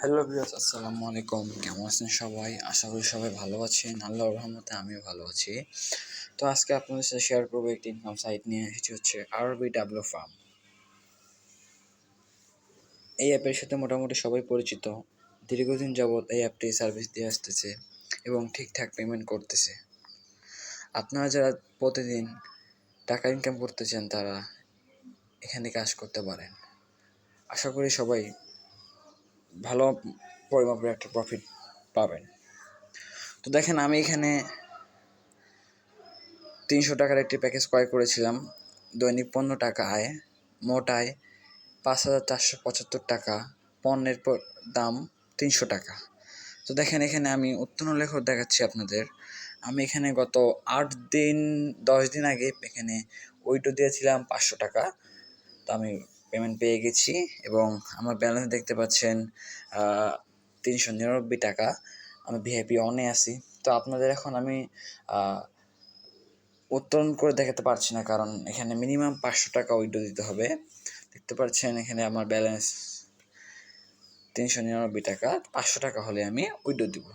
Hello বিয়াস আসসালামু আলাইকুম। কেমন আছেন সবাই? আশা করি সবাই ভালো আছেন। আল্লাহর রহমতে আমিও ভালো আছি। তো আজকে আপনাদের সাথে শেয়ার করব একটি ইনকাম সাইট নিয়ে, সেটি হচ্ছে আরবি ডাব্লিউ ফার্ম এই অ্যাপের সাথে মোটামুটি সবাই পরিচিত। দীর্ঘদিন যাবৎ এই অ্যাপটি সার্ভিস দিয়ে আসতেছে এবং ঠিকঠাক পেমেন্ট করতেছে। আপনারা যারা প্রতিদিন টাকা ইনকাম করতে চান, তারা এখানে কাজ করতে পারেন। আশা করি সবাই ভালো পরিমাপের একটা প্রফিট পাবেন। তো দেখেন, আমি এখানে তিনশো টাকার একটি প্যাকেজ ক্রয় করেছিলাম। দৈনিক পনেরো টাকা আয়, মোট আয় পাঁচ হাজার চারশো পঁচাত্তর টাকা, পণ্যের দাম তিনশো টাকা। তো দেখেন, এখানে আমি উত্তীর্ণ লেখক দেখাচ্ছি আপনাদের। আমি এখানে গত আট দিন, দশ দিন আগে এখানে ওইটো দিয়েছিলাম পাঁচশো টাকা। তো আমি পেমেন্ট পেয়ে গেছি এবং আমার ব্যালেন্স দেখতে পাচ্ছেন তিনশো নিরানব্বই টাকা। আমি ভিআইপি অনে আছি। তো আপনাদের এখন আমি উত্তোলন করে দেখাতে পারছি না, কারণ এখানে মিনিমাম পাঁচশো টাকা উইড্রো দিতে হবে। দেখতে পাচ্ছেন এখানে আমার ব্যালেন্স তিনশো নিরানব্বই টাকা। পাঁচশো টাকা হলে আমি উইড্রো দিব।